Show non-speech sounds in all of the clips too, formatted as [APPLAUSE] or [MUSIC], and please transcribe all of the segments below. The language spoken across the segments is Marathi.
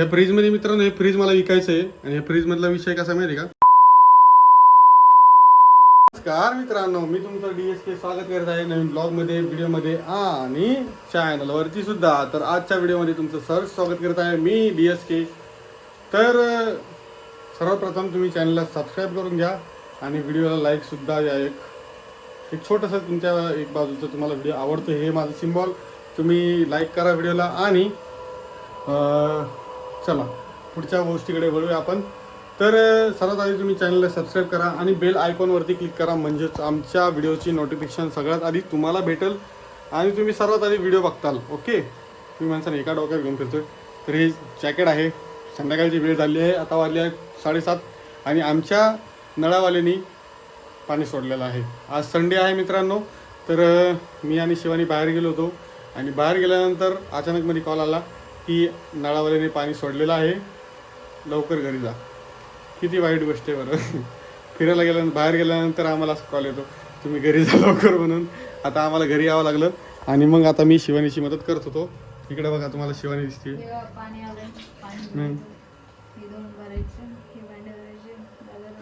या फ्रीजमध्ये मित्रांनो हे फ्रीज मला विकायचं आहे. आणि हे फ्रीजमधला विषय कसा माहिती आहे का? नमस्कार मित्रांनो मी तुमचं डी एस के स्वागत करत आहे नवीन ब्लॉगमध्ये व्हिडिओमध्ये आणि चॅनलवरती सुद्धा. तर आजच्या व्हिडिओमध्ये तुमचं सर स्वागत करत आहे मी डी एस के तर सर्वप्रथम तुम्ही चॅनलला सबस्क्राईब करून घ्या आणि व्हिडिओला लाईकसुद्धा द्या एक. एक छोटंसं तुमच्या एक बाजूचं तुम्हाला व्हिडिओ आवडतो हे माझं सिम्बॉल तुम्ही लाईक करा व्हिडिओला आणि चला पुढच्या गोष्टीकडे वळूया आपण. तर सर्वात आधी तुम्ही चॅनलला सबस्क्राईब करा आणि बेल आयकॉनवरती क्लिक करा म्हणजेच आमच्या व्हिडिओची नोटिफिकेशन सगळ्यात आधी तुम्हाला भेटेल आणि तुम्ही सर्वात आधी व्हिडिओ बघताल ओके मी माणसाने एका डोक्यात घेऊन फिरतोय. तर हे जॅकेट आहे संध्याकाळची वेळ झाली आहे आता वाजली आहे साडेसात आणि आमच्या नळावाल्यांनी पाणी सोडलेलं आहे. आज संडे आहे मित्रांनो तर मी आणि शिवानी बाहेर गेलो होतो आणि बाहेर गेल्यानंतर अचानक मध्ये कॉल आला. की नळावाल्याने पाणी सोडलेलं आहे. लवकर घरी जा. किती वाईट गोष्ट आहे बरं. [LAUGHS] फिरायला गेल्यानंतर बाहेर गेल्यानंतर आम्हाला कॉल येतो तुम्ही घरी जा लवकर म्हणून. आता आम्हाला घरी यावं लागलं आणि मग आता मी शिवानीची मदत करत होतो. इकडे बघा तुम्हाला शिवानी दिसते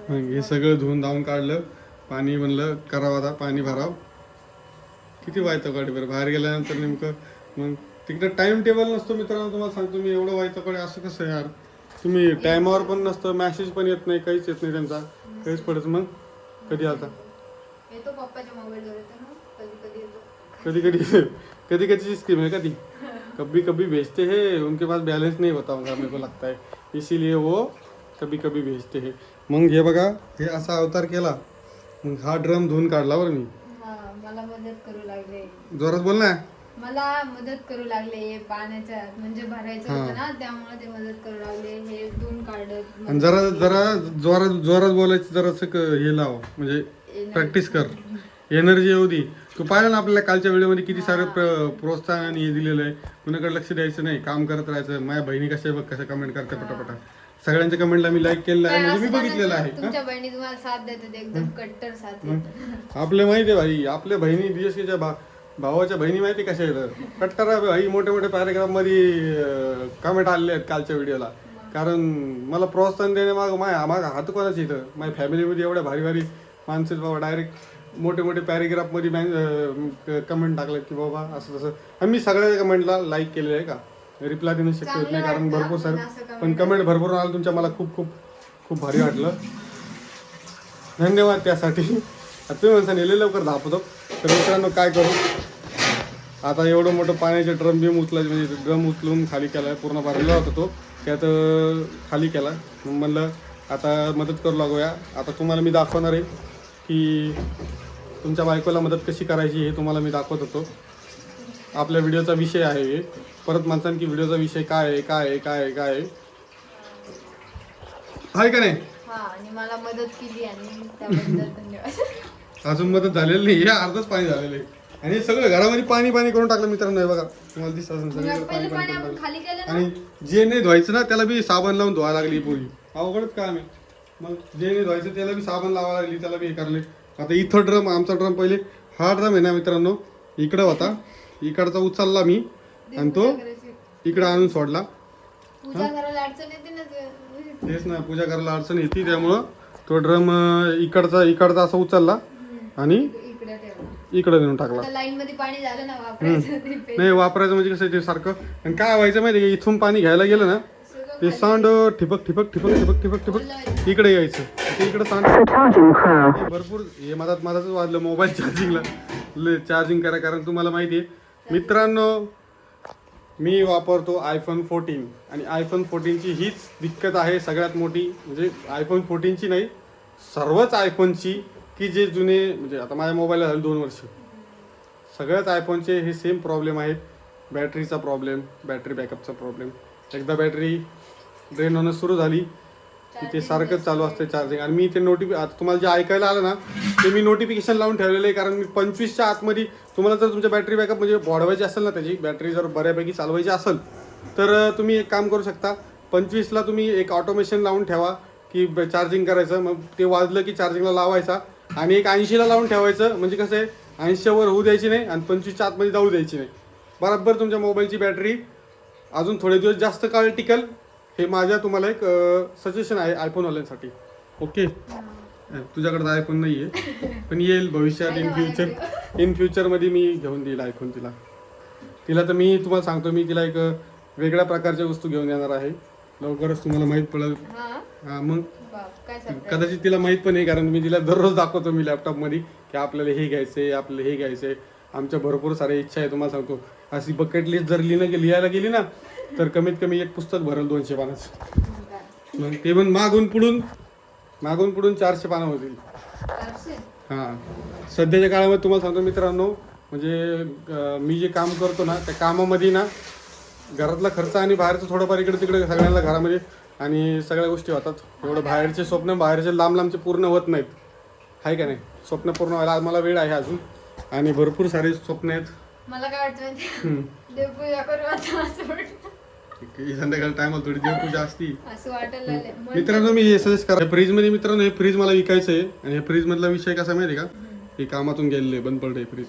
मग हे सगळं धुवून धावून काढलं. पाणी म्हणलं करावं आता पाणी भराव. किती व्हायचं गाडी बरं. बाहेर गेल्यानंतर नेमकं मग तिकडे टाइम टेबल नसतो मित्रांनो तुम्हाला सांगतो मी एवढं व्हायचं कडे असं कसं आहे यार. तुम्ही टायमावर पण नसतं मॅसेज पण येत नाही काहीच येत नाही त्यांचा. काहीच पडत मग. कधी आता येतो पप्पाच्या मोबाईलवर येतो ना. कधी कधी येतो. कधी कधी कधी कधी स्कीम है कभी कभी कभी भेजते हैं. उनके पास बैलेंस नहीं होता होगा मेरे को लगता है. इसीलिए वो कभी कभी भेजते हैं. मग हे बघा हे असा अवतार केला. मग हा ड्रम धुवून काढला बरं मी. मला मदत करू लागले. जोरात बोल ना. मला मदत करू लागले पाण्याच्या म्हणजे भरायचं. होतं ना त्यामुळे ते मदत करू लागले हे धुवून काढत आणि जरा जरा जोरात जोरात बोलायचं जरासं क- हे लाव म्हणजे प्रॅक्टिस कर. एनर्जी येऊ दे. तू पाहिलं ना आपल्याला कालच्या व्हिडिओमध्ये किती सारे प्र- प्रोत्साहन आणि हे दिलेलं आहे. कुणाकडे लक्ष द्यायचं नाही काम करत राहायचं. माझ्या बहिणी कशा बघ कसं कमेंट करते पटापटा. सगळ्यांच्या कमेंटला मी लाईक केलेलं आहे म्हणजे मी बघितलेलं आहे. हा? तुमच्या बहिणी तुम्हाला साथ देतात एकदम कट्टर साथ देतात. आपले माहिती आहे भाई आपल्या बहिणी डीएसकेच्या भा भावाच्या बहिणी माहिती कशा आहेत? कट्टर भाई मोठे मोठे पॅराग्राफमध्ये कमेंट आलेले आहेत कालच्या व्हिडिओला कारण मला प्रोत्साहन देणे माग माय माग हात कोणाची इथं? माझ्या फॅमिलीमध्ये एवढ्या भारी भारी माणसं बाबा डायरेक्ट मोठे मोठे पॅरेग्राफमध्ये कमेंट टाकले की बाबा असं तसं. आणि मी सगळ्या कमेंटला लाईक केलेलं आहे का? रिप्लाय देणं शक्य होत नाही कारण भरपूर सारे पण कमेंट भरपूर आलं तुमच्या मला खूप खूप खूप भारी वाटलं. धन्यवाद त्यासाठी. तुम्ही म्हणता नेले लवकर धापतो तर मित्रांनो काय करू? आता एवढं मोठं पाण्याचे ड्रम बिम उचलायचे म्हणजे ड्रम उचलून खाली केला पूर्ण भरलेला होता तो. त्यात खाली केला. म्हणलं आता मदत करू लागूया. आता तुम्हाला मी दाखवणार आहे की तुमच्या बायकोला मदत कशी करायची हे तुम्हाला मी दाखवत होतो. आपल्या व्हिडिओचा विषय आहे हे. परत म्हणसान की व्हिडिओचा विषय काय आहे काय आहे काय आहे काय आहे. आहे का नाही? आणि मला मदत केली आणि त्याबद्दल धन्यवाद. [LAUGHS] अजून मदत झालेली नाही हे अर्धच पाणी झालेलं आहे. आणि हे सगळं घरामध्ये पाणी पाणी करून टाकलं मित्रांनो हे बघा. तुम्हाला दिसत असेल सगळीकडे पाणी पाणी करून टाकलं खाली केलं ना? आणि जे नाही धुवायचं ना त्याला बी साबण लावून धुवायला लागली पूर्वी अवघडच काम आहे. मग जे नाही धुवायचं त्याला बी साबण लावायला लागली त्याला बी हे करले आता इथं ड्रम आमचा ड्रम पहिले हा ड्रम आहे ना मित्रांनो इकडं होता. इकडचा उचलला मी आणि तो. इकडं आणून सोडला. पूजा करायला अडचण येते ना ते. तेच ना पूजा करायला अडचण येते त्यामुळं तो ड्रम इकडचा इकडचा असा उचलला. आणि इकडे इकडं नेऊन टाकला. आता लाईन मध्ये पाणी झालं ना वापरायचं ते पे- नाही वापरायचं म्हणजे कसं आहे ते सारखं. आणि काय व्हायचं माहिती आहे का? इथून पाणी घ्यायला गेलं ना ते साऊंड ठिपक ठिपक ठिपक ठिपक ठिपक ठिपक इकडे यायचं. ते इकडे साऊंड भरपूर हे मधात मधातच वाजलं मोबाईल चार्जिंगला चार्जिंग करा कारण तुम्हाला माहिती आहे मित्रांनो मी वापरतो आयफोन फोर्टीन आणि आयफोन फोर्टीनची हीच दिक्कत आहे सगळ्यात मोठी. म्हणजे आयफोन फोर्टीनची नाही सर्वच आयफोनची की जे जुने म्हणजे आता माझ्या मोबाईलला झाले दोन वर्ष. सगळ्याच आयफोनचे हे सेम प्रॉब्लेम आहेत. बॅटरीचा प्रॉब्लेम बॅटरी बॅकअपचा प्रॉब्लेम एकदा बॅटरी ड्रेन होणं सुरू झाली की ते सारखंच चालू असते चार्जिंग आणि मी ते नोटिफि आता तुम्हाला जे ऐकायला आलं ना ते मी नोटिफिकेशन लावून ठेवलेलं आहे कारण मी पंचवीसच्या आतमध्ये तुम्हाला जर तुमच्या बॅटरी बॅकअप म्हणजे वाढवायची असेल ना त्याची बॅटरी जर बऱ्यापैकी चालवायची असेल तर तुम्ही एक काम करू शकता. पंचवीसला तुम्ही एक ऑटोमेशन लावून ठेवा की चार्जिंग करायचं. मग ते वाजलं की चार्जिंगला लावायचा. आणि एक ऐंशीला लावून ठेवायचं. म्हणजे कसं आहे ऐंशीवर होऊ द्यायची नाही आणि पंचवीसच्या आतमध्ये जाऊ द्यायची नाही. बरोबर तुमच्या मोबाईलची बॅटरी अजून थोडे दिवस जास्त काळ टिकल. हे माझ्या तुम्हाला एक सजेशन आहे आयफोनवाल्यांसाठी ओके तुझ्याकडे आयफोन नाही आहे पण येईल भविष्यात इन फ्युचर इन फ्युचरमध्ये मी घेऊन देईल आयफोन तिला. तिला तर मी तुम्हाला सांगतो मी तिला एक वेगळ्या प्रकारच्या वस्तू घेऊन येणार आहे. लवकरच तुम्हाला माहीत पडेल. हा. मग? कदाचित तिला माहीत पण नाही कारण मी तिला दररोज दाखवतो मी लॅपटॉपमध्ये की आपल्याला हे घ्यायचंय आपल्याला हे घ्यायचंय. आमच्या भरपूर साऱ्या इच्छा आहे तुम्हाला सांगतो. अशी बकेट लिस्ट जर लिहिणं लिहायला गेली ना तर कमीत कमी एक पुस्तक भरेल दोनशे पानाचं. मग ते पण मागून पुढून मागून पुढून चारशे पानं होतील. हां. सध्याच्या काळामध्ये तुम्हाला सांगतो मित्रांनो म्हणजे मी जे काम करतो ना त्या कामामध्ये ना घरातला खर्च आणि बाहेरचं थोडंफार इकडे तिकडे सगळ्यांना घरामध्ये आणि सगळ्या गोष्टी होतात. एवढं बाहेरचे स्वप्न बाहेरचे लांब लांबचे पूर्ण होत नाहीत. आहे का नाही? स्वप्न पूर्ण व्हायला आज मला वेळ आहे अजून. आणि भरपूर सारे स्वप्न आहेत. मला काय वाटतं माहिती हम्म. देवपूजा करू आता असं वाटतं. की संध्याकाळ टायमाला थोडी देवपूजा असती. मित्रांनो मी हे सजेस्ट करा फ्रीजमध्ये मित्रांनो हे फ्रीज मला विकायचं आहे आणि हे फ्रीज मधला विषय कसा माहिती आहे का? हे कामातून गेलेलं बंद पडलंय फ्रीज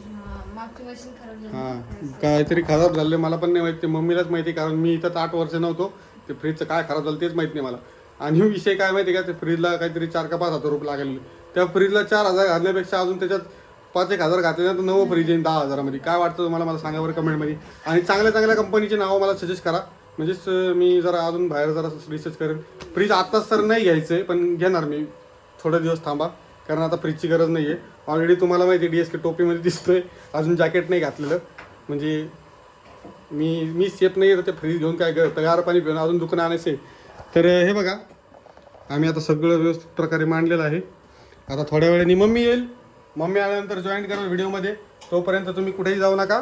हां काहीतरी खराब झाले मला पण नाही माहिती मम्मीलाच माहिती कारण मी इथं आठ वर्ष नव्हतो ते फ्रीजचं काय खराब झालं तेच माहीत नाही मला. आणि विषय काय माहिती का ते फ्रीजला काहीतरी चार का पाच हजार रुपये लागले त्या फ्रीजला चार हजार घालण्यापेक्षा अजून त्याच्यात पाच एक हजार घातले ना तर नवं फ्रीज येईल दहा हजारामध्ये. काय वाटतं तुम्हाला मला सांगा बरं कमेंटमध्ये. आणि चांगल्या चांगल्या कंपनीचे नावं मला सजेस्ट करा. म्हणजेच मी जरा अजून बाहेर जरा रिसर्च करेन. फ्रीज आत्ताच तर नाही घ्यायचं आहे पण घेणार मी. थोडे दिवस थांबा. कारण आता फ्रीजची गरज नाही आहे ऑलरेडी तुम्हाला माहिती आहे डी एस के टोपीमध्ये दिसतो आहे अजून जॅकेट नाही घातलेलं. म्हणजे मी मी सेफ नाही आहे तर ते फ्रीज घेऊन काय करतं? गार पाणी पिऊन अजून दुकान आणायचं आहे तर हे बघा. आम्ही आता सगळं व्यवस्थित प्रकारे मांडलेलं आहे. आता थोड्या वेळाने मम्मी येईल. मम्मी आल्यानंतर जॉईन करा व्हिडिओमध्ये. तोपर्यंत तुम्ही कुठेही जाऊ नका.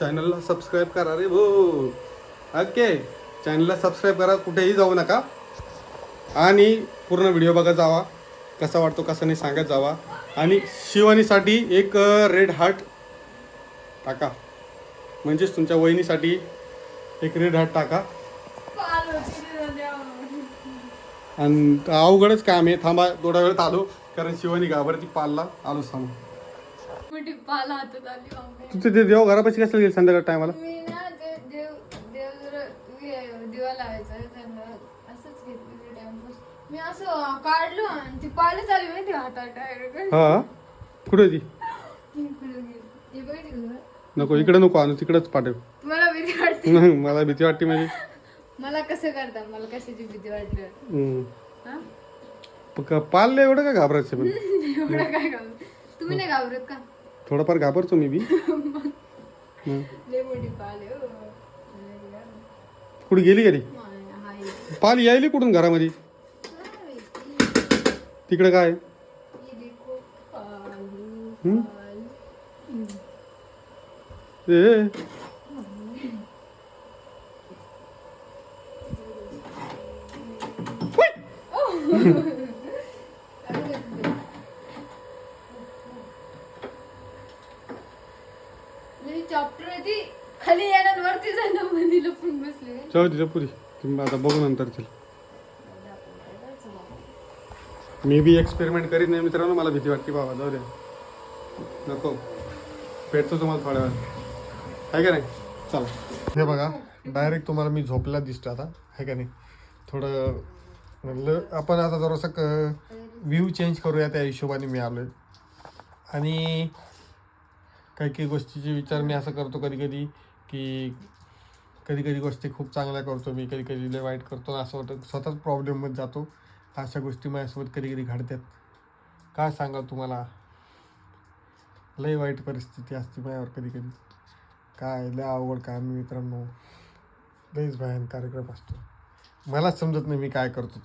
चॅनलला सबस्क्राईब करा रे भो. ओके चॅनलला सबस्क्राईब करा कुठेही जाऊ नका. आणि पूर्ण व्हिडिओ बघा जावा. कसा वाटतो कसा नाही सांगत जावा. आणि शिवानीसाठी एक रेड हार्ट टाका. म्हणजेच तुमच्या वहिनीसाठी एक रेड हार्ट टाका. आणि अवघडच काम आहे. थांबा थोडा वेळ आलो कारण शिवानी घाबरती पालला आलो थांबा. तुझे ते देव घरापाशी कसं गेल संध्याकाळ टायमाला मी ना ते देव देव जर हे दिवा लावायचा त्यांना असंच घेतली टाइमपास मी असं काढलो आणि ती पालच आली माहिती हातात डायरेक्ट हा? कुठे ती? का? नको इकडे नको आणू तिकडेच पाठव. मला भीती वाटते. मला भीती वाटते म्हणजे. मला कसं करता मला कशाची भीती वाटली हम्म. हा? प- पालले एवढं का घाबरायचं पण? [LAUGHS] एवढं काय घाबरत? तुम्ही नाही घाबरत का? थोडंफार घाबरतो मी बी. [LAUGHS] हम्म. लय मोठी पाल आहे हो. कुठे गेली माय, हाय. पाल यायली कुठून घरामध्ये? तिकडे काय? हम्म? पाल. ए. चॉप्टर आहे ती खाली येणार वरती जाणार मध्ये लपून बसले. जाऊ पुरी. तुम्ही आता बघू नंतर तिला. मी बी एक्सपेरिमेंट करीत नाही मित्रांनो मला भीती वाटते बाबा जाऊ द्या नको. भेटतो तुम्हाला थोड्या वेळ आहे का नाही? चला. हे बघा डायरेक्ट तुम्हाला मी झोपला दिसतो आता. आहे का नाही? थोडं म्हणलं आपण आता जरासं व्ह्यू चेंज करूया त्या हिशोबाने मी आलो आणि काही काही गोष्टीचे विचार मी असं करतो कधी कधी की कधी कधी गोष्टी खूप चांगल्या करतो मी कधी कधी लय वाईट करतो असं वाटतं स्वतःच प्रॉब्लेममध्ये जातो. अशा गोष्टी माझ्यासोबत कधी कधी घडतात. काय सांगा तुम्हाला? लय वाईट परिस्थिती असते माझ्यावर कधी कधी काय लय अवघड काम आहे मित्रांनो. लयच भयान कार्यक्रम असतो. मलाच समजत नाही मी काय करतो.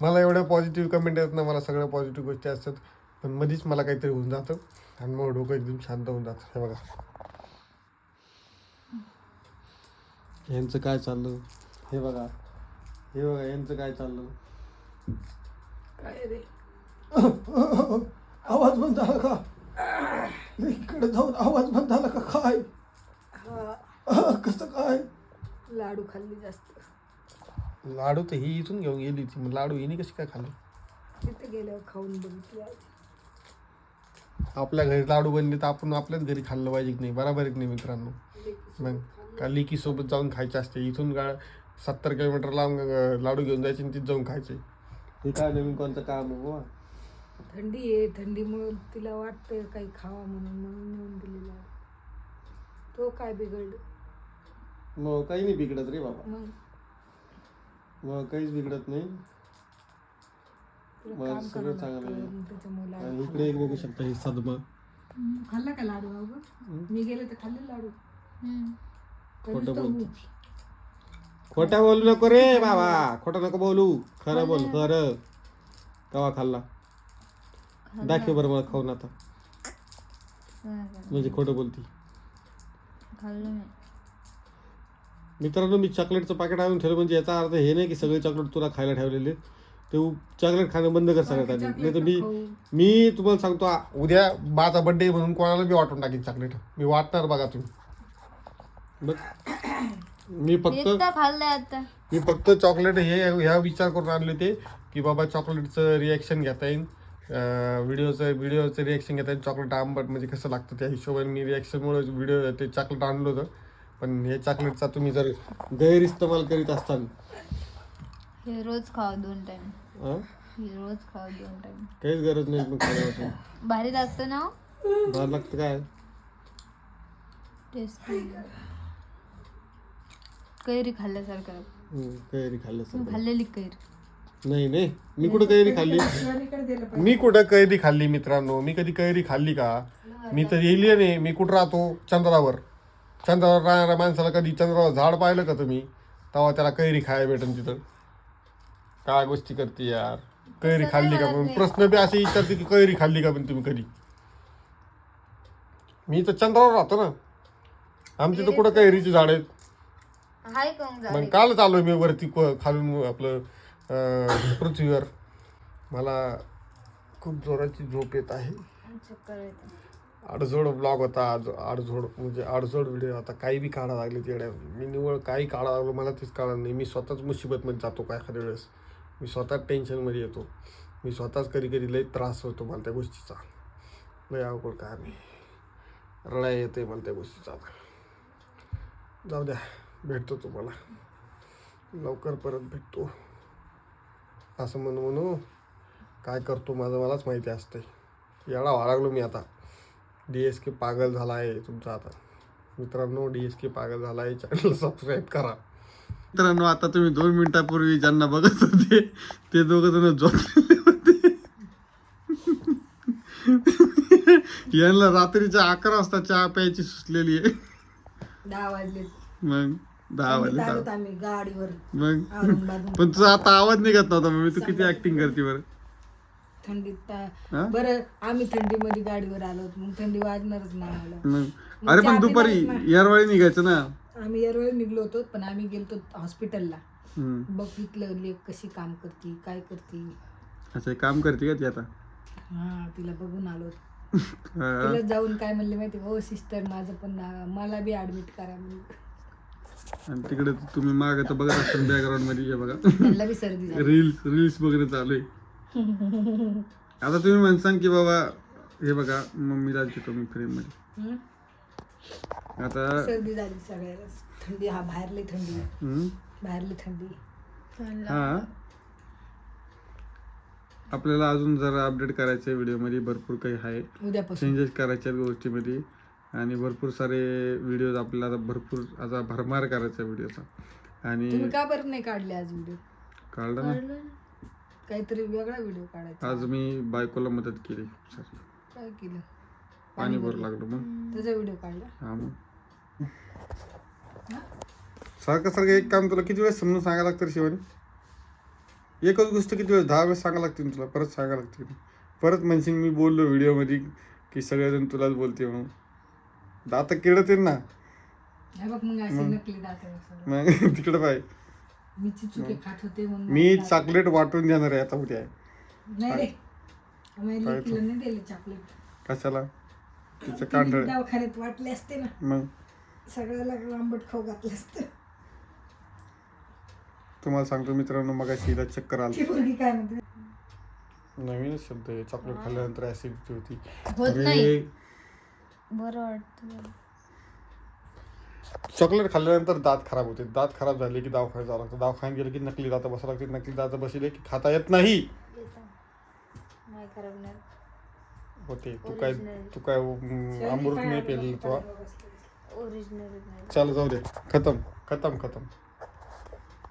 मला एवढ्या पॉझिटिव्ह कमेंट येत ना मला सगळ्या पॉझिटिव्ह गोष्टी असतात. पण मध्येच मला काहीतरी होऊन जातं आणि मग डोकं एकदम शांत होऊन जातं. हे बघा. यांचं काय चाललं? हे बघा. हे बघा यांचं काय चाललं? काय रे? आवाज बंद झाला का? इकडे जाऊन आवाज बंद झाला का काय? कसं काय? लाडू खाल्ली जास्त. लाडू तर ही इथून घेऊन गेली ती. मग लाडू हिने कशी काय खाल्ली? तिथे गेल्यावर खाऊन बघितलं आपल्या घरी लाडू बनले तर आपण आपल्याच घरी खाल्लं पाहिजे की नाही? बरोबर की नाही मित्रांनो? मग का लिकी सोबत जाऊन खायचे असते? इथून गा सत्तर किलोमीटर लांब लाडू घेऊन जायचे आणि तिथे जाऊन खायचे. हे काय नवीन कोणतं काम आहे बुवा? थंडी आहे थंडीमुळे तिला वाटतं काही खावा म्हणून म्हणून नेऊन दिलेला आहे. तो काय बिघडलं मग काही नाही बिघडत रे बाबा. मग? मग काहीच बिघडत नाही. तुला मग काम सगळं करावं चांगलं आहे. आणि इकडे एक बघू शकता हे सदमा. खाल्ला का लाडू अगं? मी गेले तर खाल्ले लाडू. खोटं बोलतो. खोटा बोलू नको रे बाबा खोटं नको बोलू. खरं बोल खरं. कवा खाल्ला? दाखव बरं मला खाऊन आता. म्हणजे खोटं बोलती. मित्रांनो मी चॉकलेटचं पाकिट आणून ठेवलं म्हणजे याचा अर्थ हे नाही की सगळे चॉकलेट तुला खायला ठेवलेले. ते चॉकलेट खाणं बंद कर सगळ्यात आधी. नाही तर मी मी तुम्हाला सांगतो उद्या माझा बर्थडे म्हणून कोणाला मी वाटून टाकीन चॉकलेट. मी वाटणार बघा तुम्ही. बघ. मी फक्त एकदा खाल्लंय आता. मी फक्त चॉकलेट हे ह्या विचार करून आणले ते की बाबा चॉकलेटचं रिॲक्शन घेता येईल. व्हिडिओचं व्हिडिओचं रिॲक्शन घेता येईल. चॉकलेट आंबट म्हणजे कसं लागतं त्या हिशोबाने मी रिॲक्शनमुळे व्हिडिओ ते चॉकलेट आणलं होतं. पण हे चॉकलेटचा तुम्ही जर गैरइस्तेमाल करीत असताल हे रोज खावा दोन टाइम हं? हे रोज खावा दोन टाइम काहीच गरज नाही मग भारी लागतं ना भार लागतं काय? टेस्टी कैरी खाल्ल्यासारखं. कैरी खाल्लं तुम्ही खाल्लेली कैरी. नाही नाही. मी कुठं कैरी खाल्ली? मी कुठं कैरी खाल्ली मित्रांनो? मी कधी कैरी खाल्ली का? मी तर एलियन आहे मी कुठं राहतो? चंद्रावर. चंद्रावर राहणाऱ्या माणसाला कधी चंद्रावर झाड पाहिलं का तुम्ही? तेव्हा त्याला कैरी खायला भेटन तिथं. काय गोष्टी करते यार? कैरी खाल्ली का पण प्रश्न बी असे विचारते की कैरी खाल्ली का पण तुम्ही कधी? मी तर चंद्रावर राहतो ना. आमची तर कुठं कैरीची झाड आहेत? हाय मग मग काल चालू मी वरती क- खालून आपलं अं, पृथ्वीवर. मला खूप जोराची झोप येत आहे. चक्कर येते अडझोड ब्लॉग होता आज अडझोड म्हणजे अडझोड व्हिडिओ आता काही बी काढा लागले तिकडे मी निवळ काही काढा लागलो मला तेच काढा नाही. मी स्वतःच मुसीबतमध्ये जातो काय एखाद्या वेळेस? मी स्वतःच टेन्शनमध्ये येतो. मी स्वतःच कधी कधी लई त्रास होतो मला त्या गोष्टीचा. लय अवघड काय मी रडायला येते मला त्या गोष्टीचा आता. जाऊ द्या. भेटतो तुम्हाला. लवकर परत भेटतो. असं म्हणू म्हणू काय करतो माझं मलाच माहिती असते येडा व्हायला लागलो मी आता. डी एस के पागल झाला आहे तुमचा आता. मित्रांनो डी एस के पागल झाला आहे चॅनल सबस्क्राईब करा. मित्रांनो आता तुम्ही दोन मिनिटापूर्वी ज्यांना बघत होते ते दोघं जण झोपलेले होते. यांना रात्रीच्या अकरा वाजता चहा प्यायची सुचलेली आहे. दहा वाजले. मग? दहा. वाजले. आम्ही गाडीवर मग? पण तुझा आता आवाज निघत नव्हता तू किती ऍक्टिंग करते बरं? थंडीत ता- हा? बरं आम्ही थंडीमध्ये गाडीवर आलो होतो. मग थंडी वाजणारच ना आम्हाला. मग? अरे पण दुपारी यारवाळी निघायचं ना? आम्ही यावेळी निघलो होतो पण आम्ही गेलतो हॉस्पिटलला हम्म. बघितलं लेक कशी काम करते काय करते. असं एक काम करते का ती आता? हा तिला बघून आलो. [LAUGHS] हा. तिला जाऊन काय म्हणले माहिती हो सिस्टर माझं पण ना- मला बी ऍडमिट करा म्हणून. आणि तिकडे तुम्ही माग तर बघत असाल बॅकग्राऊंडमध्ये हे बघा. त्यांना बी सर्दी झाली. रील्स रील्स वगैरे चालू आहे. आता तुम्ही म्हणसान की बाबा हे बघा मम्मीला देतो मी फ्रेममध्ये? आता सर्दी झाली सगळ्याला. थंडी हा बाहेरली थंडी. हम्म, बाहेरली थंडी. हा. आपल्याला अजून जरा अपडेट करायचं व्हिडिओमध्ये भरपूर काही आहे. उद्यापासून. चेंजेस करायच्या आहेत गोष्टीमध्ये. आणि भरपूर सारे व्हिडिओ आपल्याला आता भरपूर आता भरमार करायचा व्हिडिओचा आणि तुम्ही का बरं नाही काढले आज व्हिडिओ काढलं ना. काहीतरी वेगळा व्हिडिओ काढायचा. आज मी बायकोला मदत केली. सारी. काय केलं? पाणी भरू लागलो मग. त्याचा व्हिडिओ काढला? हा मग. सारखं सारखं एक काम तुला किती वेळेस समजून सांगायला लागतं रे शिवानी? एकच गोष्ट किती वेळेस दहा वेळेस सांगायला लागते ना तुला परत सांगायला लागते. परत म्हणशील मी बोललो व्हिडिओमध्ये की सगळेजण तुलाच बोलते म्हणून. आता किडत येईल ना. हे बघ मग असे नकली दात मग [LAUGHS] तिकडे पाय. मी चिचुके खात होते म्हणून मी चॉकलेट वाटून देणार आहे आता उद्या. नाही रे. आम्ही लेकीला नाही दिले चॉकलेट कशाला? तिचं कांढळ दवाखान्यात वाटले असते ना. मग? सगळ्याला आंबट खाऊ घातलं असतं. तुम्हाला सांगतो मित्रांनो मग हिला चक्कर आली. मुलगी काय म्हणते? नवीन शब्द आहे चॉकलेट खाल्ल्यानंतर ऍसिडिटी होती. होत अरे, नाही. बरं वाटतं चॉकलेट खाल्ल्यानंतर दात खराब होते. दात खराब झाले की दवाखान्यात जावं लागतं. दवाखान्यात गेलं की नकली दात बसावं लागते नकली दात बसले की खाता येत नाही. येतं. नाही खराब नाही. होते. तू काय. तू काय अमृत नाही पेलेलं तुला ओरिजिनल नाही. चल जाऊ दे. खतम. खतम खतम.